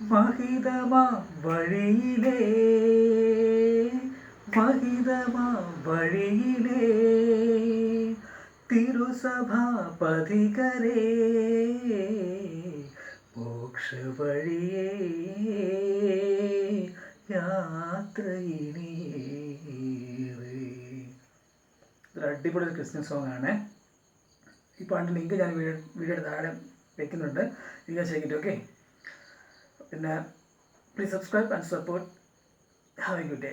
മഹിതമാ വഴിയിലേ മഹിതമാ വഴിയിലേ തിരുസഭാപതികരേ മോക്ഷ വഴിയേ യാത്രയിനേറെ. ഇതൊരു അടിപൊളി ക്രിസ്ത്യൻ സോങ് ആണ് ഈ പാട്ടിന്റെ ലിങ്ക് ഞാൻ വീഡിയോ വീഡിയോയുടെ താഴെ വെക്കുന്നുണ്ട്. നിങ്ങൾ ചെയ്തിട്ട് okay പിന്നെ please subscribe and support have a good day